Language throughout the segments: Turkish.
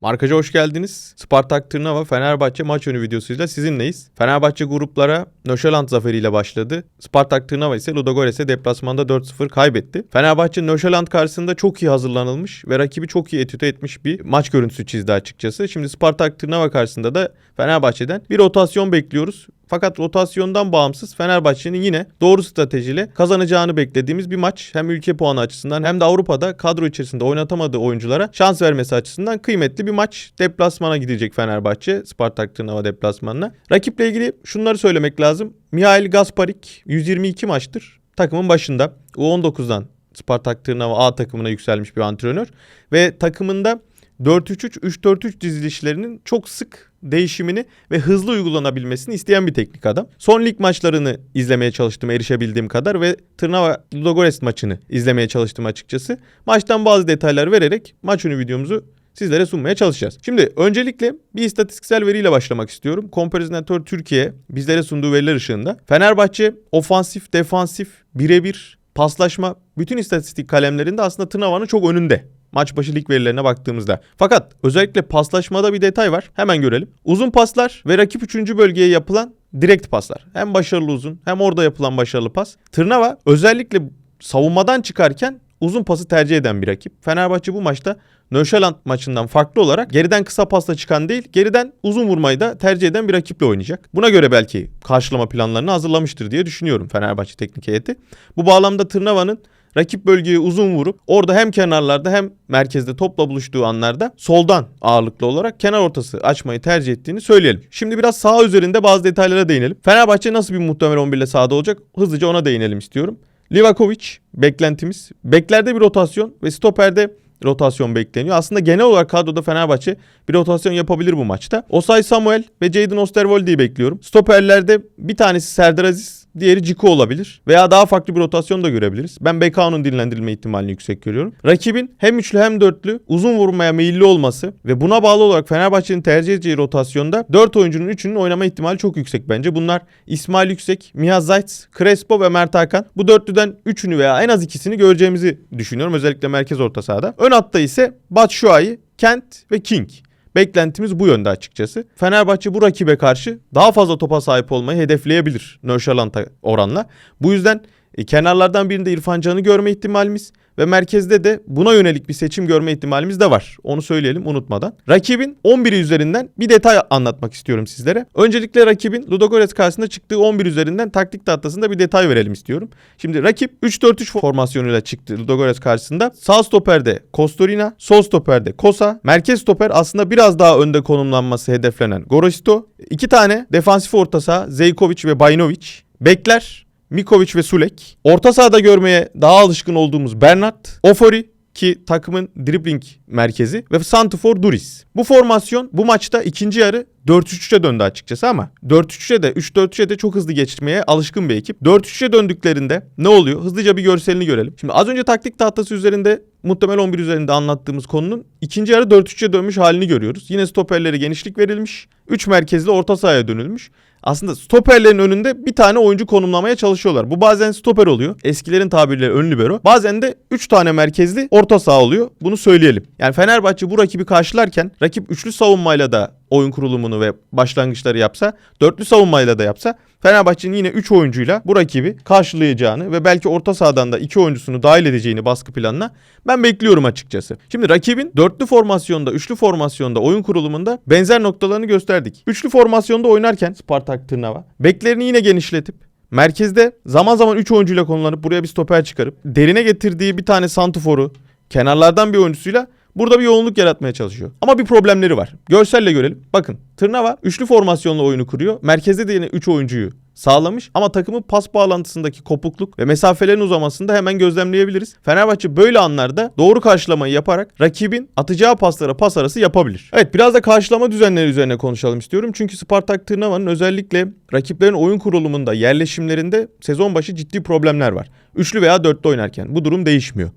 Markaca hoş geldiniz. Spartak Tırnava Fenerbahçe maç önü videosuyla sizinleyiz. Fenerbahçe gruplara Nöşeland zaferiyle başladı. Spartak Tırnava ise Ludogorets'e deplasmanda 4-0 kaybetti. Fenerbahçe Nöşeland karşısında çok iyi hazırlanılmış ve rakibi çok iyi etüte etmiş bir maç görüntüsü çizdi açıkçası. Şimdi Spartak Tırnava karşısında da Fenerbahçe'den bir rotasyon bekliyoruz. Fakat rotasyondan bağımsız Fenerbahçe'nin yine doğru stratejiyle kazanacağını beklediğimiz bir maç. Hem ülke puanı açısından hem de Avrupa'da kadro içerisinde oynatamadığı oyunculara şans vermesi açısından kıymetli bir maç. Deplasmana gidecek Fenerbahçe Spartak Tırnava deplasmanına. Rakiple ilgili şunları söylemek lazım. Mihail Gasparik 122 maçtır takımın başında. U19'dan Spartak Tırnava A takımına yükselmiş bir antrenör ve takımında 4-3-3, 3-4-3 dizilişlerinin çok sık değişimini ve hızlı uygulanabilmesini isteyen bir teknik adam. Son lig maçlarını izlemeye çalıştım erişebildiğim kadar ve Tırnava Ludogorets maçını izlemeye çalıştım açıkçası. Maçtan bazı detaylar vererek maç önü videomuzu sizlere sunmaya çalışacağız. Şimdi öncelikle bir istatistiksel veriyle başlamak istiyorum. Comparison Türkiye bizlere sunduğu veriler ışığında. Fenerbahçe ofansif, defansif, birebir, paslaşma bütün istatistik kalemlerinde aslında Tırnava'nın çok önünde maç başı lig verilerine baktığımızda. Fakat özellikle paslaşmada bir detay var. Hemen görelim. Uzun paslar ve rakip 3. bölgeye yapılan direkt paslar. Hem başarılı uzun hem orada yapılan başarılı pas. Tırnava özellikle savunmadan çıkarken uzun pası tercih eden bir rakip. Fenerbahçe bu maçta Nöşeland maçından farklı olarak geriden kısa pasla çıkan değil, geriden uzun vurmayı da tercih eden bir rakiple oynayacak. Buna göre belki karşılama planlarını hazırlamıştır diye düşünüyorum Fenerbahçe teknik heyeti. Bu bağlamda Tırnava'nın rakip bölgeye uzun vurup orada hem kenarlarda hem merkezde topla buluştuğu anlarda soldan ağırlıklı olarak kenar ortası açmayı tercih ettiğini söyleyelim. Şimdi biraz sağ üzerinde bazı detaylara değinelim. Fenerbahçe nasıl bir muhtemel 11 ile sahada olacak? Hızlıca ona değinelim istiyorum. Livakovic beklentimiz. Beklerde bir rotasyon ve stoperde rotasyon bekleniyor. Aslında genel olarak kadroda Fenerbahçe bir rotasyon yapabilir bu maçta. Osay Samuel ve Jadon Osterwolde'yi bekliyorum. Stoperlerde bir tanesi Serdar Aziz, diğeri Ciku olabilir. Veya daha farklı bir rotasyon da görebiliriz. Ben BK'nın dinlendirilme ihtimalini yüksek görüyorum. Rakibin hem üçlü hem dörtlü uzun vurmaya meyilli olması ve buna bağlı olarak Fenerbahçe'nin tercih edeceği rotasyonda 4 oyuncunun 3'ünün oynama ihtimali çok yüksek bence. Bunlar İsmail Yüksek, Miha Zayt, Crespo ve Mert Hakan. Bu dörtlüden 3'ünü veya en az ikisini göreceğimizi düşünüyorum. Özellikle merkez orta sahada. Ön hatta ise Batshuayi, Kent ve King. Beklentimiz bu yönde açıkçası. Fenerbahçe bu rakibe karşı daha fazla topa sahip olmayı hedefleyebilir Nöşalant'a oranla. Bu yüzden e, kenarlardan birinde İrfan Can'ı görme ihtimalimiz ve merkezde de buna yönelik bir seçim görme ihtimalimiz de var. Onu söyleyelim unutmadan. Rakibin 11'i üzerinden bir detay anlatmak istiyorum sizlere. Öncelikle rakibin Ludogorets karşısında çıktığı 11 üzerinden taktik tahtasında bir detay verelim istiyorum. Şimdi rakip 3-4-3 formasyonuyla çıktı Ludogorets karşısında. Sağ stoperde Kostorina, sol stoperde Kosa, merkez stoper aslında biraz daha önde konumlanması hedeflenen Gorosito. İki tane defansif orta saha Zeykovic ve Baynovic. Bekler Mikovic ve Sulek. Orta sahada görmeye daha alışkın olduğumuz Bernat. Ofori ki takımın dribbling merkezi ve Santifor Duris. Bu formasyon bu maçta ikinci yarı 4-3-3'e döndü açıkçası ama 4-3-3'e de 3-4-3'e de çok hızlı geçmeye alışkın bir ekip. 4-3'e döndüklerinde ne oluyor? Hızlıca bir görselini görelim. Şimdi az önce taktik tahtası üzerinde muhtemel 11 üzerinde anlattığımız konunun ikinci yarı 4-3'e dönmüş halini görüyoruz. Yine stoperlere genişlik verilmiş. 3 merkezli orta sahaya dönülmüş. Aslında stoperlerin önünde bir tane oyuncu konumlamaya çalışıyorlar. Bu bazen stoper oluyor. Eskilerin tabiriyle ön libero. Bazen de 3 tane merkezli orta saha oluyor. Bunu söyleyelim. Yani Fenerbahçe bu rakibi karşılarken rakip üçlü savunmayla da oyun kurulumunu ve başlangıçları yapsa, dörtlü savunmayla da yapsa Fenerbahçe'nin yine 3 oyuncuyla bu rakibi karşılayacağını ve belki orta sahadan da 2 oyuncusunu dahil edeceğini baskı planına ben bekliyorum açıkçası. Şimdi rakibin dörtlü formasyonda, üçlü formasyonda, oyun kurulumunda benzer noktalarını gösterdik. Üçlü formasyonda oynarken Spartak Tırnava beklerini yine genişletip merkezde zaman zaman 3 oyuncuyla konulanıp buraya bir stoper çıkarıp derine getirdiği bir tane santuforu kenarlardan bir oyuncusuyla Burada bir yoğunluk yaratmaya çalışıyor. Ama bir problemleri var. Görselle görelim. Bakın Tırnava üçlü formasyonla oyunu kuruyor. Merkezde de yine 3 oyuncuyu sağlamış ama takımın pas bağlantısındaki kopukluk ve mesafelerin uzamasını da hemen gözlemleyebiliriz. Fenerbahçe böyle anlarda doğru karşılamayı yaparak rakibin atacağı paslara pas arası yapabilir. Evet biraz da karşılama düzenleri üzerine konuşalım istiyorum. Çünkü Spartak Tırnava'nın özellikle rakiplerin oyun kurulumunda, yerleşimlerinde sezon başı ciddi problemler var. Üçlü veya dörtlü oynarken bu durum değişmiyor.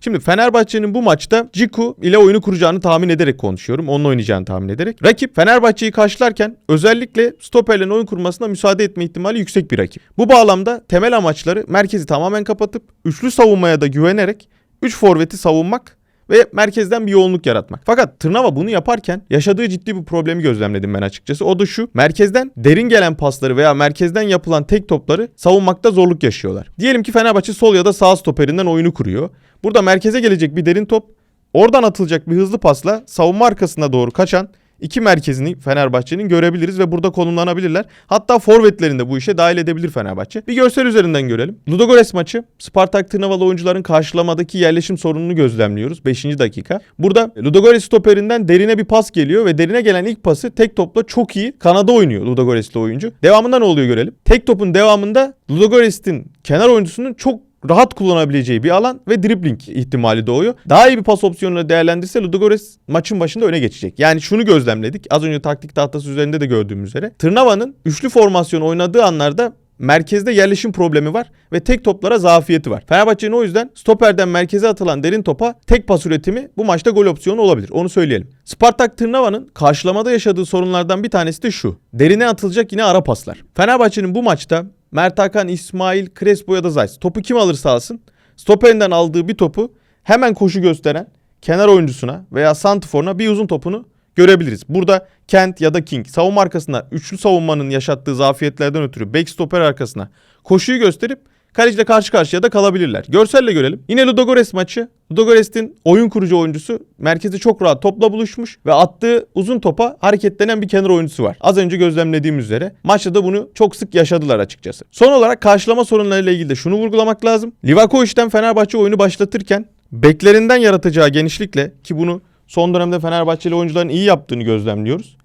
Şimdi Fenerbahçe'nin bu maçta Ciku ile oyunu kuracağını tahmin ederek konuşuyorum. Onunla oynayacağını tahmin ederek. Rakip Fenerbahçe'yi karşılarken özellikle stoperlerin oyun kurmasına müsaade etme ihtimali yüksek bir rakip. Bu bağlamda temel amaçları merkezi tamamen kapatıp üçlü savunmaya da güvenerek 3 forveti savunmak ve merkezden bir yoğunluk yaratmak. Fakat Tırnava bunu yaparken yaşadığı ciddi bir problemi gözlemledim ben açıkçası. O da şu. Merkezden derin gelen pasları veya merkezden yapılan tek topları savunmakta zorluk yaşıyorlar. Diyelim ki Fenerbahçe sol ya da sağ stoperinden oyunu kuruyor. Burada merkeze gelecek bir derin top oradan atılacak bir hızlı pasla savunma arkasına doğru kaçan iki merkezini Fenerbahçe'nin görebiliriz ve burada konumlanabilirler. Hatta forvetlerini de bu işe dahil edebilir Fenerbahçe. Bir görsel üzerinden görelim. Ludogorets maçı Spartak Tırnavalı oyuncuların karşılamadaki yerleşim sorununu gözlemliyoruz. 5. dakika. Burada Ludogorets stoperinden derine bir pas geliyor ve derine gelen ilk pası tek topla çok iyi kanada oynuyor Ludogorets'li oyuncu. Devamında ne oluyor görelim. Tek topun devamında Ludogorets'in kenar oyuncusunun çok rahat kullanabileceği bir alan ve dribbling ihtimali doğuyor. Daha iyi bir pas opsiyonunu değerlendirse Ludogorets maçın başında öne geçecek. Yani şunu gözlemledik. Az önce taktik tahtası üzerinde de gördüğümüz üzere. Tırnava'nın üçlü formasyon oynadığı anlarda merkezde yerleşim problemi var ve tek toplara zafiyeti var. Fenerbahçe'nin o yüzden stoperden merkeze atılan derin topa tek pas üretimi bu maçta gol opsiyonu olabilir. Onu söyleyelim. Spartak Tırnava'nın karşılamada yaşadığı sorunlardan bir tanesi de şu. Derine atılacak yine ara paslar. Fenerbahçe'nin bu maçta Mert Hakan, İsmail, Crespo ya da Zayt. Topu kim alırsa alsın. Stoperinden aldığı bir topu hemen koşu gösteren kenar oyuncusuna veya santiforuna bir uzun topunu görebiliriz. Burada Kent ya da King savunma arkasına üçlü savunmanın yaşattığı zafiyetlerden ötürü back stoper arkasına koşuyu gösterip kaleciyle karşı karşıya da kalabilirler. Görselle görelim. Yine Ludogorets maçı. Ludogorets'in oyun kurucu oyuncusu merkezi çok rahat topla buluşmuş ve attığı uzun topa hareketlenen bir kenar oyuncusu var. Az önce gözlemlediğim üzere maçta da bunu çok sık yaşadılar açıkçası. Son olarak karşılama sorunlarıyla ilgili de şunu vurgulamak lazım. Livakovic'den Fenerbahçe oyunu başlatırken beklerinden yaratacağı genişlikle ki bunu son dönemde Fenerbahçeli oyuncuların iyi yaptığını gözlemliyoruz.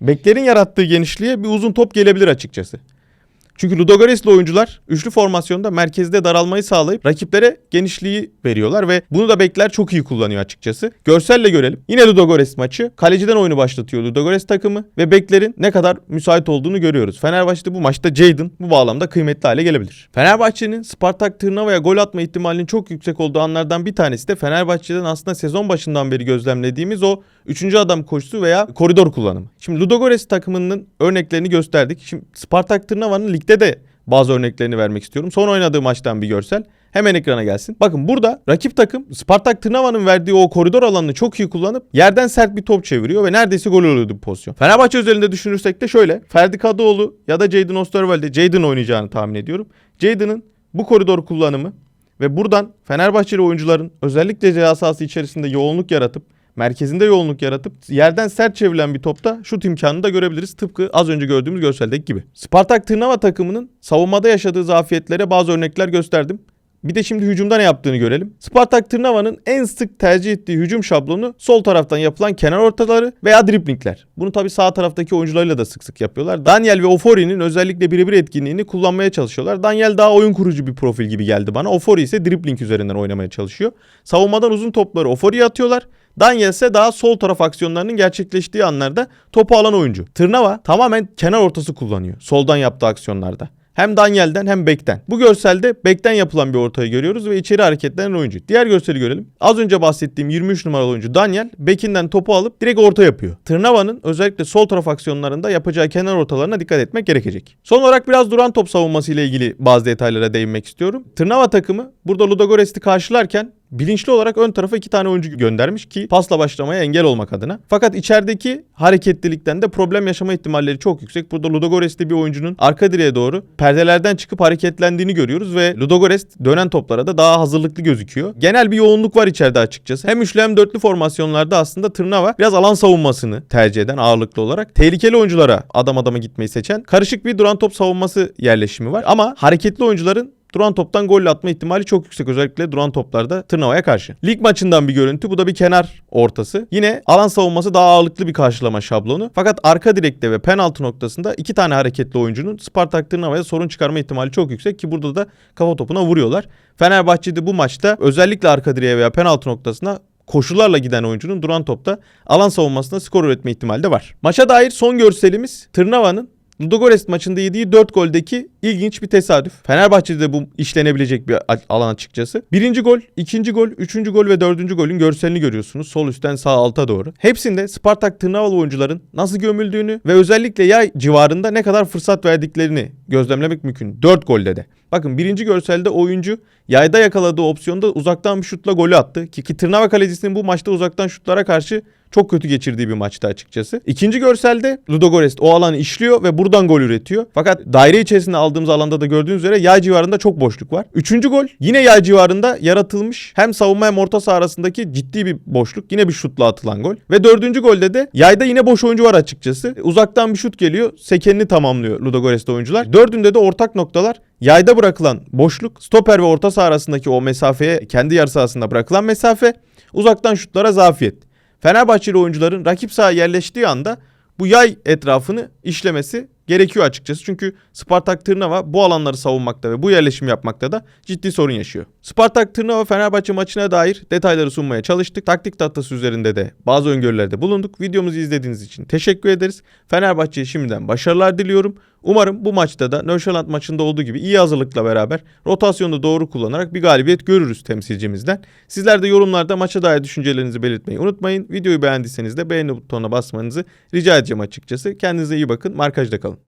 Beklerin yarattığı genişliğe bir uzun top gelebilir açıkçası. Çünkü Ludogorets'li oyuncular üçlü formasyonda merkezde daralmayı sağlayıp rakiplere genişliği veriyorlar ve bunu da bekler çok iyi kullanıyor açıkçası. Görselle görelim. Yine Ludogorets maçı. Kaleciden oyunu başlatıyor Ludogorets takımı ve beklerin ne kadar müsait olduğunu görüyoruz. Fenerbahçe'de bu maçta Jadon bu bağlamda kıymetli hale gelebilir. Fenerbahçe'nin Spartak Tırnava'ya gol atma ihtimalinin çok yüksek olduğu anlardan bir tanesi de Fenerbahçe'den aslında sezon başından beri gözlemlediğimiz o üçüncü adam koşusu veya koridor kullanımı. Şimdi Ludogorets takımının örneklerini gösterdik. Şimdi Spartak Tırnava'nın ligde de bazı örneklerini vermek istiyorum. Son oynadığı maçtan bir görsel. Hemen ekrana gelsin. Bakın burada rakip takım Spartak Tırnava'nın verdiği o koridor alanını çok iyi kullanıp yerden sert bir top çeviriyor ve neredeyse gol oluyordu bu pozisyon. Fenerbahçe özelinde düşünürsek de şöyle. Ferdi Kadıoğlu ya da Jadon Osterwalde Jadon oynayacağını tahmin ediyorum. Jadon'ın bu koridor kullanımı ve buradan Fenerbahçeli oyuncuların özellikle ceza sahası içerisinde yoğunluk yaratıp merkezinde yoğunluk yaratıp yerden sert çevrilen bir topta şut imkanını da görebiliriz. Tıpkı az önce gördüğümüz görseldeki gibi. Spartak Tırnava takımının savunmada yaşadığı zafiyetlere bazı örnekler gösterdim. Bir de şimdi hücumda ne yaptığını görelim. Spartak Tırnava'nın en sık tercih ettiği hücum şablonu sol taraftan yapılan kenar ortaları veya driplingler. Bunu tabi sağ taraftaki oyuncularıyla da sık sık yapıyorlar. Daniel ve Ofori'nin özellikle birebir etkinliğini kullanmaya çalışıyorlar. Daniel daha oyun kurucu bir profil gibi geldi bana. Ofori ise dribling üzerinden oynamaya çalışıyor. Savunmadan uzun topları Ofori'ye atıyorlar. Daniel ise daha sol taraf aksiyonlarının gerçekleştiği anlarda topu alan oyuncu. Tırnava tamamen kenar ortası kullanıyor soldan yaptığı aksiyonlarda. Hem Daniel'den hem Bek'ten. Bu görselde Bek'ten yapılan bir ortayı görüyoruz ve içeri hareketlenen oyuncu. Diğer görseli görelim. Az önce bahsettiğim 23 numaralı oyuncu Daniel Bek'inden topu alıp direkt orta yapıyor. Tırnava'nın özellikle sol taraf aksiyonlarında yapacağı kenar ortalarına dikkat etmek gerekecek. Son olarak biraz duran top savunması ile ilgili bazı detaylara değinmek istiyorum. Tırnava takımı burada Ludogorets'i karşılarken bilinçli olarak ön tarafa iki tane oyuncu göndermiş ki pasla başlamaya engel olmak adına. Fakat içerideki hareketlilikten de problem yaşama ihtimalleri çok yüksek. Burada Ludogorets'te bir oyuncunun arka direğe doğru perdelerden çıkıp hareketlendiğini görüyoruz ve Ludogorets dönen toplara da daha hazırlıklı gözüküyor. Genel bir yoğunluk var içeride açıkçası. Hem üçlü hem dörtlü formasyonlarda aslında Tırnava biraz alan savunmasını tercih eden ağırlıklı olarak tehlikeli oyunculara adam adama gitmeyi seçen karışık bir duran top savunması yerleşimi var. Ama hareketli oyuncuların duran toptan gol atma ihtimali çok yüksek. Özellikle duran toplarda Tırnava'ya karşı. Lig maçından bir görüntü. Bu da bir kenar ortası. Yine alan savunması daha ağırlıklı bir karşılama şablonu. Fakat arka direkte ve penaltı noktasında iki tane hareketli oyuncunun Spartak Tırnava'ya sorun çıkarma ihtimali çok yüksek ki burada da kafa topuna vuruyorlar. Fenerbahçe'de bu maçta özellikle arka direğe veya penaltı noktasına koşularla giden oyuncunun duran topta alan savunmasında skor üretme ihtimali de var. Maça dair son görselimiz Tırnava'nın Ludogorets maçında yediği 4 goldeki ilginç bir tesadüf. Fenerbahçe'de de bu işlenebilecek bir alan açıkçası. Birinci gol, ikinci gol, üçüncü gol ve dördüncü golün görselini görüyorsunuz. Sol üstten sağ alta doğru. Hepsinde Spartak Tırnavalı oyuncuların nasıl gömüldüğünü ve özellikle yay civarında ne kadar fırsat verdiklerini gözlemlemek mümkün. 4 golde de. Bakın birinci görselde oyuncu yayda yakaladığı opsiyonda uzaktan bir şutla golü attı. Ki, ki Tırnava kalecisinin bu maçta uzaktan şutlara karşı çok kötü geçirdiği bir maçtı açıkçası. İkinci görselde Ludogorets o alanı işliyor ve buradan gol üretiyor. Fakat daire içerisinde aldığımız alanda da gördüğünüz üzere yay civarında çok boşluk var. Üçüncü gol yine yay civarında yaratılmış hem savunma hem orta saha arasındaki ciddi bir boşluk. Yine bir şutla atılan gol. Ve dördüncü golde de yayda yine boş oyuncu var açıkçası. Uzaktan bir şut geliyor. Sekenini tamamlıyor Ludogorets'te oyuncular. Dördünde de ortak noktalar yayda bırakılan boşluk, stoper ve orta saha arasındaki o mesafeye kendi yarı sahasında bırakılan mesafe, uzaktan şutlara zafiyet. Fenerbahçeli oyuncuların rakip sahaya yerleştiği anda bu yay etrafını işlemesi gerekiyor açıkçası. Çünkü Spartak Tırnava bu alanları savunmakta ve bu yerleşim yapmakta da ciddi sorun yaşıyor. Spartak Tırnava Fenerbahçe maçına dair detayları sunmaya çalıştık. Taktik tahtası üzerinde de bazı öngörülerde bulunduk. Videomuzu izlediğiniz için teşekkür ederiz. Fenerbahçe'ye şimdiden başarılar diliyorum. Umarım bu maçta da Nöşaland maçında olduğu gibi iyi hazırlıkla beraber rotasyonu doğru kullanarak bir galibiyet görürüz temsilcimizden. Sizler de yorumlarda maça dair düşüncelerinizi belirtmeyi unutmayın. Videoyu beğendiyseniz de beğeni butonuna basmanızı rica edeceğim açıkçası. Kendinize iyi bakın. Markajda kalın.